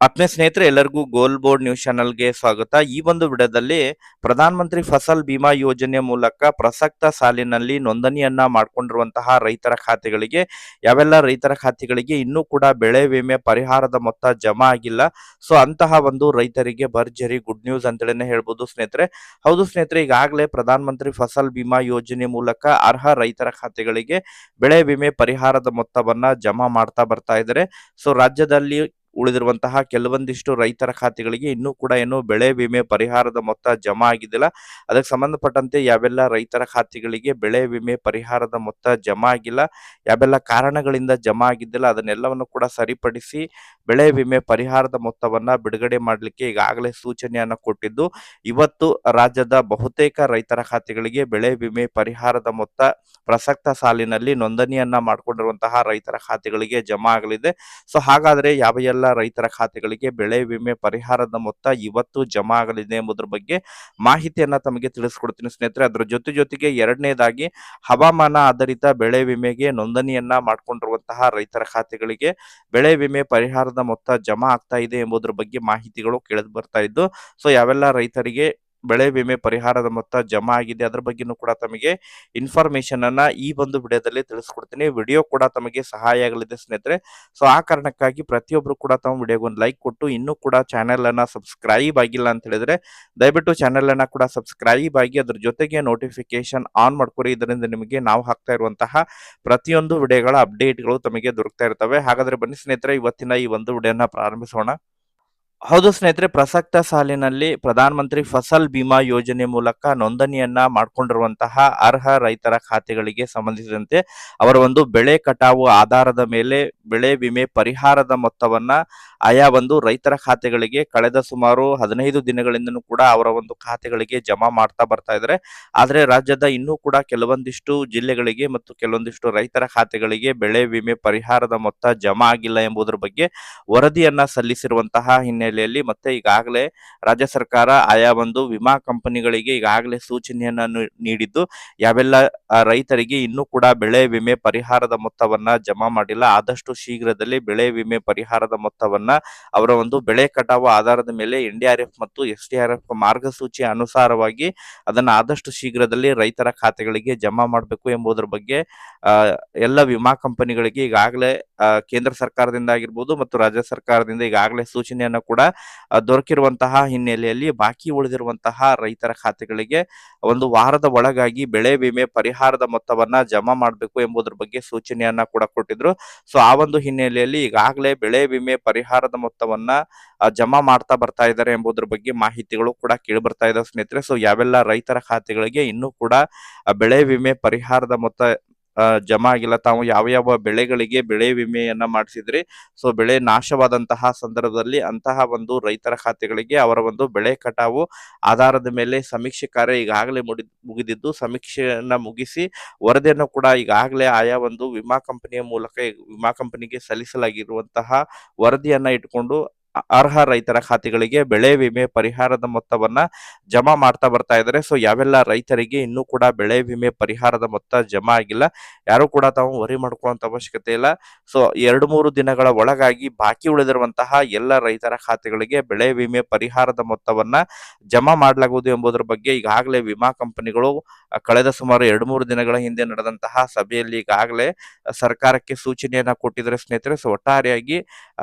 ಆತ್ಮೀಯ ಸ್ನೇಹಿತರೆ, ಎಲ್ಲರಿಗೂ ಗೋಲ್ ಬೋರ್ಡ್ ನ್ಯೂಸ್ ಚಾನಲ್ಗೆ ಸ್ವಾಗತ. ಈ ಒಂದು ವಿಡಿಯೋದಲ್ಲಿ ಪ್ರಧಾನ ಮಂತ್ರಿ ಫಸಲ್ ಬಿಮಾ ಯೋಜನೆ ಮೂಲಕ ಪ್ರಸಕ್ತ ಸಾಲಿನಲ್ಲಿ ನೋಂದಣಿಯನ್ನ ಮಾಡಿಕೊಂಡಿರುವಂತಹ ರೈತರ ಖಾತೆಗಳಿಗೆ, ಯಾವೆಲ್ಲ ರೈತರ ಖಾತೆಗಳಿಗೆ ಇನ್ನೂ ಕೂಡ ಬೆಳೆ ವಿಮೆ ಪರಿಹಾರದ ಮೊತ್ತ ಜಮಾ ಆಗಿಲ್ಲ. ಸೊ, ಅಂತಹ ಒಂದು ರೈತರಿಗೆ ಭರ್ಜರಿ ಗುಡ್ ನ್ಯೂಸ್ ಅಂತೇಳಿನೇ ಹೇಳ್ಬೋದು ಸ್ನೇಹಿತರೆ. ಹೌದು ಸ್ನೇಹಿತರೆ, ಈಗಾಗಲೇ ಪ್ರಧಾನ ಮಂತ್ರಿ ಫಸಲ್ ಬಿಮಾ ಯೋಜನೆ ಮೂಲಕ ಅರ್ಹ ರೈತರ ಖಾತೆಗಳಿಗೆ ಬೆಳೆ ವಿಮೆ ಪರಿಹಾರದ ಮೊತ್ತವನ್ನ ಜಮಾ ಮಾಡ್ತಾ ಬರ್ತಾ ಇದ್ದಾರೆ. ಸೊ, ರಾಜ್ಯದಲ್ಲಿ ಉಳಿದಿರುವಂತಹ ಕೆಲವೊಂದಿಷ್ಟು ರೈತರ ಖಾತೆಗಳಿಗೆ ಇನ್ನೂ ಕೂಡ ಏನು ಬೆಳೆ ವಿಮೆ ಪರಿಹಾರದ ಮೊತ್ತ ಜಮಾ ಆಗಿದ್ದಿಲ್ಲ ಅದಕ್ಕೆ ಸಂಬಂಧಪಟ್ಟಂತೆ ಯಾವೆಲ್ಲ ರೈತರ ಖಾತೆಗಳಿಗೆ ಬೆಳೆ ವಿಮೆ ಪರಿಹಾರದ ಮೊತ್ತ ಜಮಾ ಆಗಿಲ್ಲ, ಯಾವೆಲ್ಲ ಕಾರಣಗಳಿಂದ ಜಮಾ ಆಗಿದ್ದಿಲ್ಲ ಅದನ್ನೆಲ್ಲವನ್ನು ಕೂಡ ಸರಿಪಡಿಸಿ ಬೆಳೆ ವಿಮೆ ಪರಿಹಾರದ ಮೊತ್ತವನ್ನ ಬಿಡುಗಡೆ ಮಾಡಲಿಕ್ಕೆ ಈಗಾಗಲೇ ಸೂಚನೆಯನ್ನ ಕೊಟ್ಟಿದ್ದು, ಇವತ್ತು ರಾಜ್ಯದ ಬಹುತೇಕ ರೈತರ ಖಾತೆಗಳಿಗೆ ಬೆಳೆ ವಿಮೆ ಪರಿಹಾರದ ಮೊತ್ತ ಪ್ರಸಕ್ತ ಸಾಲಿನಲ್ಲಿ ನೋಂದಣಿಯನ್ನ ಮಾಡಿಕೊಂಡಿರುವಂತಹ ರೈತರ ಖಾತೆಗಳಿಗೆ ಜಮಾ ಆಗಲಿದೆ. ಸೊ, ಹಾಗಾದ್ರೆ ಯಾವ ಎಲ್ಲ ರೈತರ ಖಾತೆಗಳಿಗೆ ಬೆಳೆ ವಿಮೆ ಪರಿಹಾರದ ಮೊತ್ತ ಇವತ್ತು ಜಮಾ ಆಗಲಿದೆ ಎಂಬುದರ ಬಗ್ಗೆ ಮಾಹಿತಿಯನ್ನ ತಮಗೆ ತಿಳಿಸ್ಕೊಡ್ತೀನಿ ಸ್ನೇಹಿತರೆ. ಅದರ ಜೊತೆ ಜೊತೆಗೆ ಎರಡನೇದಾಗಿ ಹವಾಮಾನ ಆಧಾರಿತ ಬೆಳೆ ವಿಮೆಗೆ ನೋಂದಣಿಯನ್ನ ಮಾಡಿಕೊಂಡಿರುವಂತಹ ರೈತರ ಖಾತೆಗಳಿಗೆ ಬೆಳೆ ವಿಮೆ ಪರಿಹಾರದ ಮೊತ್ತ ಜಮಾ ಆಗ್ತಾ ಇದೆ ಎಂಬುದರ ಬಗ್ಗೆ ಮಾಹಿತಿಗಳು ಕೇಳಿದ್ ಬರ್ತಾ ಇದ್ದು, ಸೊ, ಯಾವೆಲ್ಲ ರೈತರಿಗೆ ಬೆಳೆ ವಿಮೆ ಪರಿಹಾರದ ಮೊತ್ತ ಜಮಾ ಆಗಿದೆ. ಅದರ ಬಗ್ಗೆನೂ ಕೂಡ ತಮಗೆ ಇನ್ಫಾರ್ಮೇಶನ್ ಅನ್ನ ಈ ಒಂದು ವಿಡಿಯೋದಲ್ಲಿ ತಿಳಿಸ್ಕೊಡ್ತೀನಿ. ವಿಡಿಯೋ ಕೂಡ ತಮಗೆ ಸಹಾಯ ಆಗಲಿದೆ ಸ್ನೇಹಿತರೆ. ಸೊ ಆ ಕಾರಣಕ್ಕಾಗಿ ಪ್ರತಿಯೊಬ್ರು ಕೂಡ ತಮ್ಮ ವಿಡಿಯೋಗೆ ಒಂದು ಲೈಕ್ ಕೊಟ್ಟು ಇನ್ನೂ ಕೂಡ ಚಾನೆಲ್ ಅನ್ನ ಸಬ್ಸ್ಕ್ರೈಬ್ ಆಗಿಲ್ಲ ಅಂತ ಹೇಳಿದ್ರೆ, ದಯವಿಟ್ಟು ಚಾನೆಲ್ ಅನ್ನ ಕೂಡ ಸಬ್ಸ್ಕ್ರೈಬ್ ಆಗಿ ಅದ್ರ ಜೊತೆಗೆ ನೋಟಿಫಿಕೇಶನ್ ಆನ್ ಮಾಡ್ಕೊರಿ. ಇದರಿಂದ ನಿಮಗೆ ನಾವು ಹಾಕ್ತಾ ಇರುವಂತಹ ಪ್ರತಿಯೊಂದು ವಿಡಿಯೋಗಳ ಅಪ್ಡೇಟ್ಗಳು ತಮಗೆ ದೊರಕ್ತಾ ಇರ್ತವೆ. ಹಾಗಾದ್ರೆ ಬನ್ನಿ ಸ್ನೇಹಿತರೆ, ಇವತ್ತಿನ ಈ ಒಂದು ವಿಡಿಯೋನ ಪ್ರಾರಂಭಿಸೋಣ. ಹೌದು ಸ್ನೇಹಿತರೆ, ಪ್ರಸಕ್ತ ಸಾಲಿನಲ್ಲಿ ಪ್ರಧಾನ ಮಂತ್ರಿ ಫಸಲ್ ಬಿಮಾ ಯೋಜನೆ ಮೂಲಕ ನೋಂದಣಿಯನ್ನ ಮಾಡಿಕೊಂಡಿರುವಂತಹ ಅರ್ಹ ರೈತರ ಖಾತೆಗಳಿಗೆ ಸಂಬಂಧಿಸಿದಂತೆ ಅವರ ಒಂದು ಬೆಳೆ ಕಟಾವು ಆಧಾರದ ಮೇಲೆ ಬೆಳೆ ವಿಮೆ ಪರಿಹಾರದ ಮೊತ್ತವನ್ನ ಆಯಾ ಒಂದು ರೈತರ ಖಾತೆಗಳಿಗೆ ಕಳೆದ ಸುಮಾರು ಹದಿನೈದು ದಿನಗಳಿಂದನೂ ಕೂಡ ಅವರ ಒಂದು ಖಾತೆಗಳಿಗೆ ಜಮಾ ಮಾಡ್ತಾ ಬರ್ತಾ ಇದ್ದಾರೆ. ಆದ್ರೆ ರಾಜ್ಯದ ಇನ್ನೂ ಕೂಡ ಕೆಲವೊಂದಿಷ್ಟು ಜಿಲ್ಲೆಗಳಿಗೆ ಮತ್ತು ಕೆಲವೊಂದಿಷ್ಟು ರೈತರ ಖಾತೆಗಳಿಗೆ ಬೆಳೆ ವಿಮೆ ಪರಿಹಾರದ ಮೊತ್ತ ಜಮಾ ಆಗಿಲ್ಲ ಎಂಬುದರ ಬಗ್ಗೆ ವರದಿಯನ್ನ ಸಲ್ಲಿಸಿರುವಂತಹ ಹಿನ್ನೆಲೆಯಲ್ಲಿ ಮತ್ತೆ ಈಗಾಗಲೇ ರಾಜ್ಯ ಸರ್ಕಾರ ಆಯಾ ಒಂದು ವಿಮಾ ಕಂಪನಿಗಳಿಗೆ ಈಗಾಗಲೇ ಸೂಚನೆಯನ್ನ ನೀಡಿದ್ದು, ಯಾವೆಲ್ಲ ರೈತರಿಗೆ ಇನ್ನೂ ಕೂಡ ಬೆಳೆ ವಿಮೆ ಪರಿಹಾರದ ಮೊತ್ತವನ್ನ ಜಮಾ ಮಾಡಿಲ್ಲ. ಆದಷ್ಟು ಶೀಘ್ರದಲ್ಲಿ ಬೆಳೆ ವಿಮೆ ಪರಿಹಾರದ ಮೊತ್ತವನ್ನ ಅವರ ಒಂದು ಬೆಳೆ ಕಟಾವು ಆಧಾರದ ಮೇಲೆ ಎನ್ ಮತ್ತು ಎಸ್ ಮಾರ್ಗಸೂಚಿ ಅನುಸಾರವಾಗಿ ಅದನ್ನ ಆದಷ್ಟು ಶೀಘ್ರದಲ್ಲಿ ರೈತರ ಖಾತೆಗಳಿಗೆ ಜಮಾ ಮಾಡಬೇಕು ಎಂಬುದರ ಬಗ್ಗೆ ಎಲ್ಲ ವಿಮಾ ಕಂಪನಿಗಳಿಗೆ ಈಗಾಗಲೇ ಕೇಂದ್ರ ಸರ್ಕಾರದಿಂದ ಆಗಿರ್ಬೋದು ಮತ್ತು ರಾಜ್ಯ ಸರ್ಕಾರದಿಂದ ಈಗಾಗಲೇ ಸೂಚನೆಯನ್ನು ಆ, ದೊರಕಿರುವಂತಹ ಹಿನ್ನೆಲೆಯಲ್ಲಿ ಬಾಕಿ ಉಳಿದಿರುವಂತಹ ರೈತರ ಖಾತೆಗಳಿಗೆ ಒಂದು ವಾರದ ಒಳಗಾಗಿ ಬೆಳೆ ವಿಮೆ ಪರಿಹಾರದ ಮೊತ್ತವನ್ನ ಜಮಾ ಮಾಡಬೇಕು ಎಂಬುದರ ಬಗ್ಗೆ ಸೂಚನೆಯನ್ನ ಕೂಡ ಕೊಟ್ಟಿದ್ರು. ಸೊ ಆ ಒಂದು ಹಿನ್ನೆಲೆಯಲ್ಲಿ ಈಗಾಗಲೇ ಬೆಳೆ ವಿಮೆ ಪರಿಹಾರದ ಮೊತ್ತವನ್ನ ಜಮಾ ಮಾಡ್ತಾ ಬರ್ತಾ ಇದ್ದಾರೆ ಎಂಬುದರ ಬಗ್ಗೆ ಮಾಹಿತಿಗಳು ಕೂಡ ಕೇಳಿ ಬರ್ತಾ ಇದಾವೆ ಸ್ನೇಹಿತರೆ. ಸೊ ಯಾವೆಲ್ಲ ರೈತರ ಖಾತೆಗಳಿಗೆ ಇನ್ನೂ ಕೂಡ ಬೆಳೆ ವಿಮೆ ಪರಿಹಾರದ ಮೊತ್ತ ಜಮಾ ಆಗಿಲ್ಲ. ತಾವು ಯಾವ ಯಾವ ಬೆಳೆಗಳಿಗೆ ಬೆಳೆ ವಿಮೆಯನ್ನ ಮಾಡಿಸಿದ್ರಿ? ಸೊ, ಬೆಳೆ ನಾಶವಾದಂತಹ ಸಂದರ್ಭದಲ್ಲಿ ಅಂತಹ ಒಂದು ರೈತರ ಖಾತೆಗಳಿಗೆ ಅವರ ಒಂದು ಬೆಳೆ ಕಟಾವು ಆಧಾರದ ಮೇಲೆ ಸಮೀಕ್ಷೆ ಕಾರ್ಯ ಈಗಾಗಲೇ ಮುಡಿ, ಮುಗಿದಿದ್ದು, ಸಮೀಕ್ಷೆಯನ್ನ ಮುಗಿಸಿ ವರದಿಯನ್ನು ಕೂಡ ಈಗಾಗಲೇ ಆಯಾ ಒಂದು ವಿಮಾ ಕಂಪನಿಯ ಮೂಲಕ, ವಿಮಾ ಕಂಪನಿಗೆ ಸಲ್ಲಿಸಲಾಗಿರುವಂತಹ ವರದಿಯನ್ನ ಇಟ್ಕೊಂಡು ಅರ್ಹ ರೈತರ ಖಾತೆಗಳಿಗೆ ಬೆಳೆ ವಿಮೆ ಪರಿಹಾರದ ಮೊತ್ತವನ್ನ ಜಮಾ ಮಾಡ್ತಾ ಬರ್ತಾ ಇದ್ದಾರೆ ಸೊ ಯಾವೆಲ್ಲ ರೈತರಿಗೆ ಇನ್ನೂ ಕೂಡ ಬೆಳೆ ವಿಮೆ ಪರಿಹಾರದ ಮೊತ್ತ ಜಮಾ ಆಗಿಲ್ಲ, ಯಾರು ಕೂಡ ತಾವು ವರಿ ಮಾಡ್ಕೊಳ್ಳುವಂತ ಅವಶ್ಯಕತೆ ಇಲ್ಲ. ಸೊ ಎರಡು ಮೂರು ದಿನಗಳ ಒಳಗಾಗಿ ಬಾಕಿ ಉಳಿದಿರುವಂತಹ ಎಲ್ಲ ರೈತರ ಖಾತೆಗಳಿಗೆ ಬೆಳೆ ವಿಮೆ ಪರಿಹಾರದ ಮೊತ್ತವನ್ನ ಜಮಾ ಮಾಡಲಾಗುವುದು ಎಂಬುದರ ಬಗ್ಗೆ ಈಗಾಗಲೇ ವಿಮಾ ಕಂಪನಿಗಳು, ಕಳೆದ ಸುಮಾರು ಎರಡು ಮೂರು ದಿನಗಳ ಹಿಂದೆ ನಡೆದಂತಹ ಸಭೆಯಲ್ಲಿ ಈಗಾಗಲೇ ಸರ್ಕಾರಕ್ಕೆ ಸೂಚನೆಯನ್ನ ಕೊಟ್ಟಿದ್ದಾರೆ ಸ್ನೇಹಿತರೆ. ಸೊ ಒಟ್ಟಾರೆಯಾಗಿ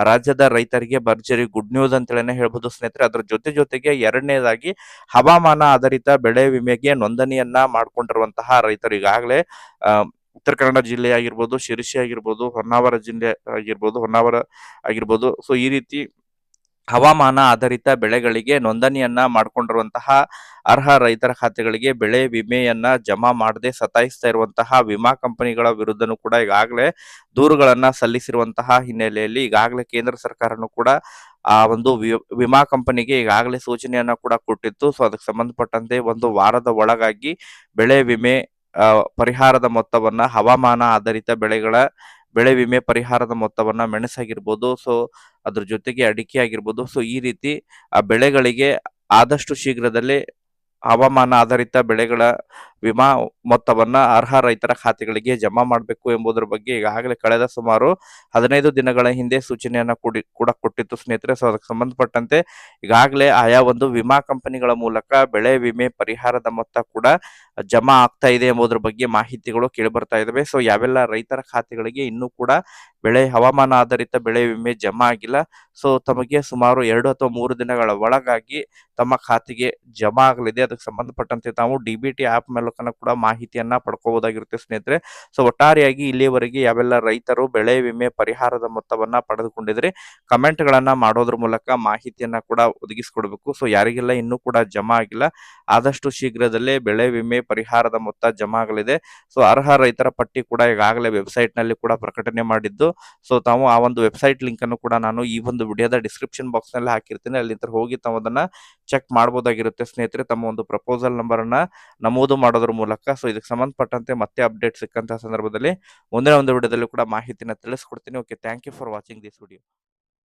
ರಾಜ್ಯದ ರೈತರಿಗೆ ಭರ್ಜರಿ ಗುಡ್ ನ್ಯೂಸ್ ಅಂತೇಳಿ ಹೇಳ್ಬೋದು ಸ್ನೇಹಿತರೆ. ಅದರ ಜೊತೆ ಜೊತೆಗೆ ಎರಡನೇದಾಗಿ ಹವಾಮಾನ ಆಧಾರಿತ ಬೆಳೆ ವಿಮೆಗೆ ನೋಂದಣಿಯನ್ನ ಮಾಡ್ಕೊಂಡಿರುವಂತಹ ರೈತರು ಈಗಾಗಲೇ ಉತ್ತರ ಕನ್ನಡ ಜಿಲ್ಲೆ ಆಗಿರ್ಬೋದು, ಶಿರಸಿ ಆಗಿರ್ಬೋದು, ಹೊನ್ನಾವರ ಜಿಲ್ಲೆ ಆಗಿರ್ಬೋದು, ಹೊನ್ನಾವರ ಆಗಿರ್ಬೋದು. ಸೊ ಈ ರೀತಿ ಹವಾಮಾನ ಆಧಾರಿತ ಬೆಳೆಗಳಿಗೆ ನೋಂದಣಿಯನ್ನ ಮಾಡ್ಕೊಂಡಿರುವಂತಹ ಅರ್ಹ ರೈತರ ಖಾತೆಗಳಿಗೆ ಬೆಳೆ ವಿಮೆಯನ್ನ ಜಮಾ ಮಾಡದೆ ಸತಾಯಿಸ್ತಾ ಇರುವಂತಹ ವಿಮಾ ಕಂಪನಿಗಳ ವಿರುದ್ಧನೂ ಕೂಡ ಈಗಾಗಲೇ ದೂರುಗಳನ್ನ ಸಲ್ಲಿಸಿರುವಂತಹ ಹಿನ್ನೆಲೆಯಲ್ಲಿ ಈಗಾಗಲೇ ಕೇಂದ್ರ ಸರ್ಕಾರನು ಕೂಡ ಆ ಒಂದು ವಿಮಾ ಕಂಪನಿಗೆ ಈಗಾಗಲೇ ಸೂಚನೆಯನ್ನ ಕೂಡ ಕೊಟ್ಟಿತ್ತು. ಸೊ ಅದಕ್ಕೆ ಸಂಬಂಧಪಟ್ಟಂತೆ ಒಂದು ವಾರದ ಒಳಗಾಗಿ ಬೆಳೆ ವಿಮೆ ಪರಿಹಾರದ ಮೊತ್ತವನ್ನ, ಹವಾಮಾನ ಆಧಾರಿತ ಬೆಳೆಗಳ ಬೆಳೆ ವಿಮೆ ಪರಿಹಾರದ ಮೊತ್ತವನ್ನ ಮೆಣಸಾಗಿರ್ಬೋದು. ಸೊ ಅದ್ರ ಜೊತೆಗೆ ಅಡಿಕೆ ಆಗಿರ್ಬೋದು ಸೊ ಈ ರೀತಿ, ಆ ಬೆಳೆಗಳಿಗೆ ಆದಷ್ಟು ಶೀಘ್ರದಲ್ಲೇ ಹವಾಮಾನ ಆಧಾರಿತ ಬೆಳೆಗಳ ವಿಮಾ ಮೊತ್ತವನ್ನ ಅರ್ಹ ರೈತರ ಖಾತೆಗಳಿಗೆ ಜಮಾ ಮಾಡಬೇಕು ಎಂಬುದರ ಬಗ್ಗೆ ಈಗಾಗಲೇ ಕಳೆದ ಸುಮಾರು ಹದಿನೈದು ದಿನಗಳ ಹಿಂದೆ ಸೂಚನೆಯನ್ನ ಕೂಡಿ ಕೊಟ್ಟಿತ್ತು. ಸ್ನೇಹಿತರೆ, ಸೊ ಅದಕ್ಕೆ ಸಂಬಂಧಪಟ್ಟಂತೆ ಈಗಾಗಲೇ ಆಯಾ ಒಂದು ವಿಮಾ ಕಂಪನಿಗಳ ಮೂಲಕ ಬೆಳೆ ವಿಮೆ ಪರಿಹಾರದ ಮೊತ್ತ ಕೂಡ ಜಮಾ ಆಗ್ತಾ ಇದೆ ಎಂಬುದರ ಬಗ್ಗೆ ಮಾಹಿತಿಗಳು ಕೇಳಿ ಬರ್ತಾ ಇದಾವೆ. ಸೊ ಯಾವೆಲ್ಲ ರೈತರ ಖಾತೆಗಳಿಗೆ ಇನ್ನೂ ಕೂಡ ಬೆಳೆ ಹವಾಮಾನ ಆಧಾರಿತ ಬೆಳೆ ವಿಮೆ ಜಮಾ ಆಗಿಲ್ಲ, ಸೊ ತಮಗೆ ಸುಮಾರು ಎರಡು ಅಥವಾ ಮೂರು ದಿನಗಳ ಒಳಗಾಗಿ ತಮ್ಮ ಖಾತೆಗೆ ಜಮಾ ಆಗಲಿದೆ. ಅದಕ್ಕೆ ಸಂಬಂಧಪಟ್ಟಂತೆ ತಾವು ಡಿ ಬಿ ಟಿ ಆಪ್ ಮೂಲಕನ ಕೂಡ ಮಾಹಿತಿಯನ್ನ ಪಡ್ಕೋಬಹುದಾಗಿರುತ್ತೆ ಸ್ನೇಹಿತರೆ. ಸೊ ಒಟ್ಟಾರೆಯಾಗಿ ಇಲ್ಲಿಯವರೆಗೆ ಯಾವೆಲ್ಲ ರೈತರು ಬೆಳೆ ವಿಮೆ ಪರಿಹಾರದ ಮೊತ್ತವನ್ನ ಪಡೆದುಕೊಂಡಿದ್ರೆ ಕಮೆಂಟ್ ಗಳನ್ನ ಮಾಡೋದ್ರ ಮೂಲಕ ಮಾಹಿತಿಯನ್ನ ಕೂಡ ಒದಗಿಸಿಕೊಡ್ಬೇಕು. ಸೊ ಯಾರಿಗೆಲ್ಲ ಇನ್ನೂ ಕೂಡ ಜಮಾ ಆಗಿಲ್ಲ, ಆದಷ್ಟು ಶೀಘ್ರದಲ್ಲೇ ಬೆಳೆ ವಿಮೆ ಪರಿಹಾರದ ಮೊತ್ತ ಜಮಾ ಆಗಲಿದೆ. ಸೊ ಅರ್ಹ ರೈತರ ಪಟ್ಟಿ ಕೂಡ ಈಗಾಗಲೇ ವೆಬ್ಸೈಟ್ನಲ್ಲಿ ಕೂಡ ಪ್ರಕಟಣೆ ಮಾಡಿದ್ದು. ಸೊ ತಾವು ಆ ಒಂದು ವೆಬ್ಸೈಟ್ ಲಿಂಕ್ ಅನ್ನು ಕೂಡ ನಾನು ಈ ಒಂದು ವಿಡಿಯೋದ ಡಿಸ್ಕ್ರಿಪ್ಷನ್ ಬಾಕ್ಸ್ನಲ್ಲಿ ಹಾಕಿರ್ತೀನಿ. ಅಲ್ಲಿಂದ ಹೋಗಿ ತಾವು ಅದನ್ನ ಚೆಕ್ ಮಾಡಬಹುದಾಗಿರುತ್ತೆ ಸ್ನೇಹಿತರೆ. ತಮ್ಮ ಒಂದು ಪ್ರಪೋಸಲ್ ನಂಬರ್ ಅನ್ನ ನಮೂದು ಮಾಡೋದ್ರ ಮೂಲಕ. ಸೊ ಇದಕ್ಕೆ ಸಂಬಂಧಪಟ್ಟಂತೆ ಮತ್ತೆ ಅಪ್ಡೇಟ್ ಸಿಕ್ಕಂತಹ ಸಂದರ್ಭದಲ್ಲಿ ಮುಂದಿನ ಒಂದು ವಿಡಿಯೋದಲ್ಲಿ ಕೂಡ ಮಾಹಿತಿನ ತಿಳಿಸ್ಕೊಡ್ತೀನಿ. Okay thank you for watching this video